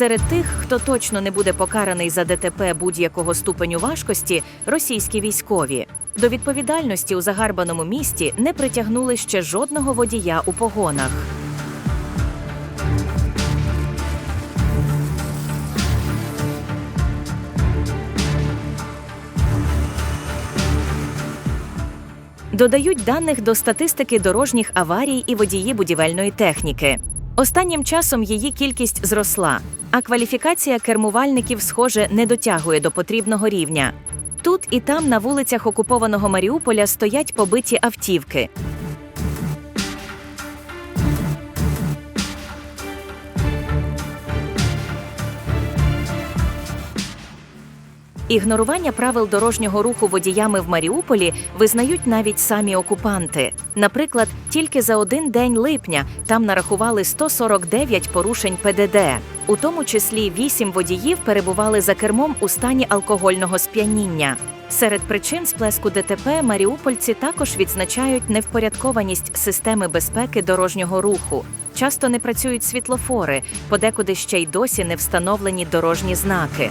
Серед тих, хто точно не буде покараний за ДТП будь-якого ступеню важкості, російські військові. До відповідальності у загарбаному місті не притягнули ще жодного водія у погонах. Додають даних до статистики дорожніх аварій і водії будівельної техніки. Останнім часом її кількість зросла, а кваліфікація кермувальників, схоже, не дотягує до потрібного рівня. Тут і там на вулицях окупованого Маріуполя стоять побиті автівки. Ігнорування правил дорожнього руху водіями в Маріуполі визнають навіть самі окупанти. Наприклад, тільки за один день липня там нарахували 149 порушень ПДД. У тому числі 8 водіїв перебували за кермом у стані алкогольного сп'яніння. Серед причин сплеску ДТП маріупольці також відзначають невпорядкованість системи безпеки дорожнього руху. Часто не працюють світлофори, подекуди ще й досі не встановлені дорожні знаки.